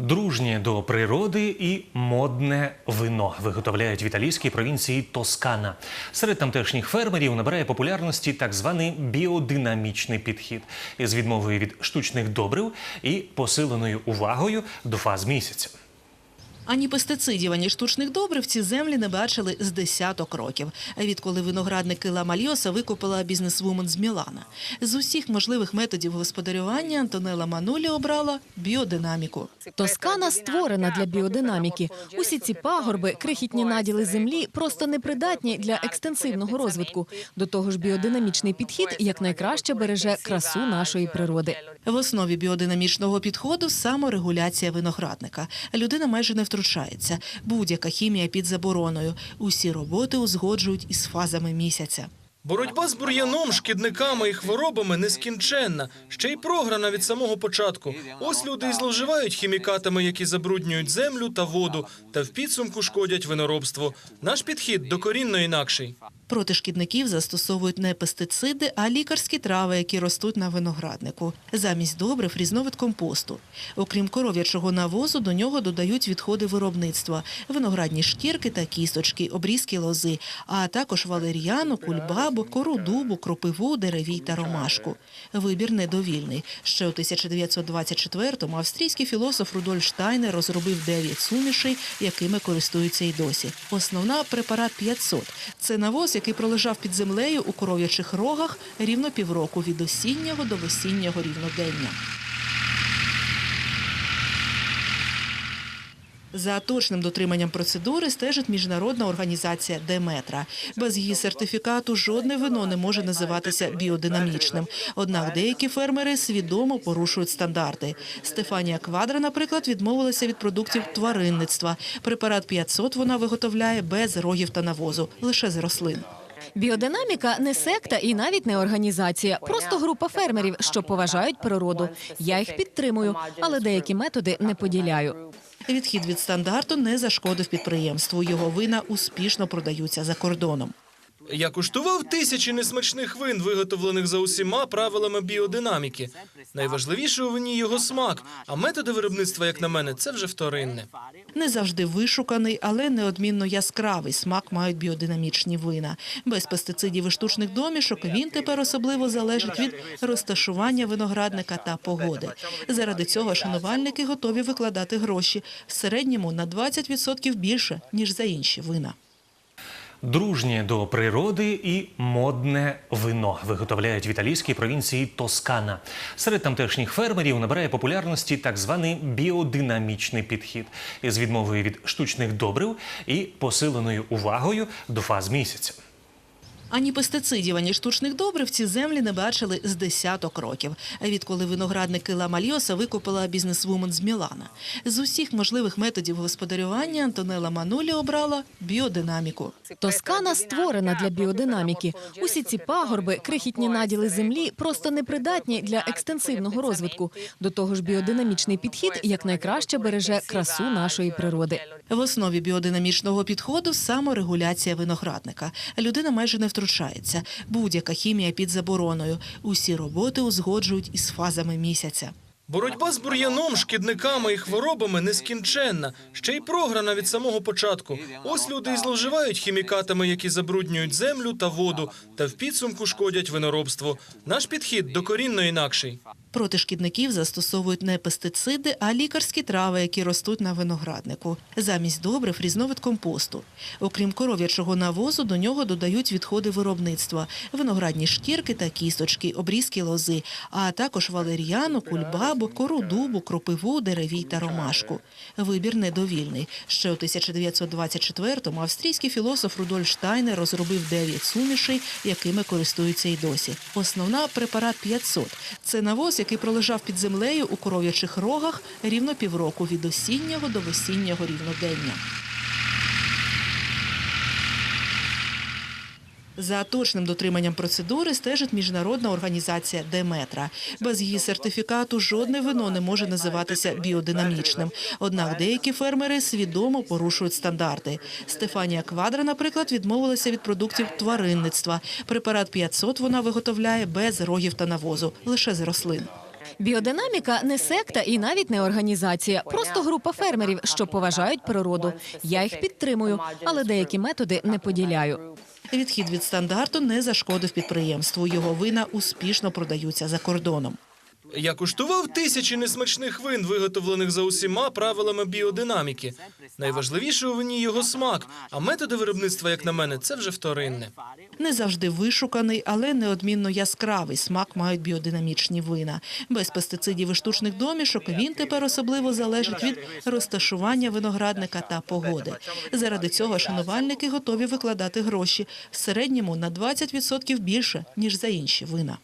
Дружнє до природи і модне вино виготовляють в італійській провінції Тоскана. Серед тамтешніх фермерів набирає популярності так званий біодинамічний підхід із відмовою від штучних добрив і посиленою увагою до фаз місяця. Ані пестицидів, ані штучних добрив ці землі не бачили з десяток років. Відколи виноградники Ла Мальоса викупила бізнесвумен з Мілана. З усіх можливих методів господарювання Антонела Манулі обрала біодинаміку. Тоскана створена для біодинаміки. Усі ці пагорби, крихітні наділи землі просто непридатні для екстенсивного розвитку. До того ж, біодинамічний підхід якнайкраще береже красу нашої природи. В основі біодинамічного підходу саморегуляція виноградника. Людина майже не втручається. Будь-яка хімія під забороною. Усі роботи узгоджують із фазами місяця. Боротьба з бур'яном, шкідниками і хворобами нескінченна, ще й програна від самого початку. Ось люди і зловживають хімікатами, які забруднюють землю та воду, та в підсумку шкодять виноробству. Наш підхід докорінно інакший. Проти шкідників застосовують не пестициди, а лікарські трави, які ростуть на винограднику. Замість добрив різновид компосту. Окрім коров'ячого навозу, до нього додають відходи виробництва: виноградні шкірки та кісточки, обрізки лози, а також валер'яну, кульбабу, кору дубу, кропиву, деревій та ромашку. Вибір недовільний. Ще у 1924-му австрійський філософ Рудольф Штайнер розробив 9 сумішей, якими користуються й досі. Основна препарат 500. Це навоз, який пролежав під землею у коров'ячих рогах рівно півроку від осіннього до весіннього рівнодення. За точним дотриманням процедури стежить міжнародна організація Деметра. Без її сертифікату жодне вино не може називатися біодинамічним. Однак деякі фермери свідомо порушують стандарти. Стефанія Квадра, наприклад, відмовилася від продуктів тваринництва. Препарат 500 вона виготовляє без рогів та навозу, лише з рослин. Біодинаміка не секта і навіть не організація, просто група фермерів, що поважають природу. Я їх підтримую, але деякі методи не поділяю. Відхід від стандарту не зашкодив підприємству. Його вина успішно продаються за кордоном. Я куштував тисячі несмачних вин, виготовлених за усіма правилами біодинаміки. Найважливіше у вині його смак, а методи виробництва, як на мене, це вже вторинне. Не завжди вишуканий, але неодмінно яскравий смак мають біодинамічні вина. Без пестицидів і штучних домішок він тепер особливо залежить від розташування виноградника та погоди. Заради цього шанувальники готові викладати гроші в середньому на 20% більше ніж за інші вина. Дружнє до природи і модне вино виготовляють в італійській провінції Тоскана. Серед тамтешніх фермерів набирає популярності так званий біодинамічний підхід із відмовою від штучних добрив і посиленою увагою до фаз місяця. Ані пестицидів, ані штучних добрив ці землі не бачили з десяток років. Відколи виноградники Ла Мальоса викупила бізнесвумен з Мілана. З усіх можливих методів господарювання Антонела Манулі обрала біодинаміку. Тоскана створена для біодинаміки. Усі ці пагорби, крихітні наділи землі просто непридатні для екстенсивного розвитку. До того ж, біодинамічний підхід якнайкраще береже красу нашої природи. В основі біодинамічного підходу саморегуляція виноградника. Людина майже не втручається. Будь-яка хімія під забороною. Усі роботи узгоджують із фазами місяця. Боротьба з бур'яном, шкідниками і хворобами нескінченна, ще й програна від самого початку. Ось люди і зловживають хімікатами, які забруднюють землю та воду, та в підсумку шкодять виноробству. Наш підхід докорінно інакший. Проти шкідників застосовують не пестициди, а лікарські трави, які ростуть на винограднику. Замість добрив різновид компосту. Окрім коров'ячого навозу, до нього додають відходи виробництва: виноградні шкірки та кісточки, обрізки лози, а також валер'яну, кульбабу, кору дубу, кропиву, деревій та ромашку. Вибір недовільний. Ще у 1924-му австрійський філософ Рудольф Штайнер розробив 9 сумішей, якими користуються й досі. Основна препарат 500. Це навоз, який пролежав під землею у коров'ячих рогах рівно півроку від осіннього до весіннього рівнодення. За точним дотриманням процедури стежить міжнародна організація Деметра. Без її сертифікату жодне вино не може називатися біодинамічним. Однак деякі фермери свідомо порушують стандарти. Стефанія Квадра, наприклад, відмовилася від продуктів тваринництва. Препарат 500 вона виготовляє без рогів та навозу, лише з рослин. Біодинаміка не секта і навіть не організація, просто група фермерів, що поважають природу. Я їх підтримую, але деякі методи не поділяю. Відхід від стандарту не зашкодив підприємству. Його вина успішно продаються за кордоном. Я куштував тисячі несмачних вин, виготовлених за усіма правилами біодинаміки. Найважливіше у вині його смак, а методи виробництва, як на мене, це вже вторинне. Не завжди вишуканий, але неодмінно яскравий смак мають біодинамічні вина. Без пестицидів і штучних домішок він тепер особливо залежить від розташування виноградника та погоди. Заради цього шанувальники готові викладати гроші в середньому на 20% більше ніж за інші вина.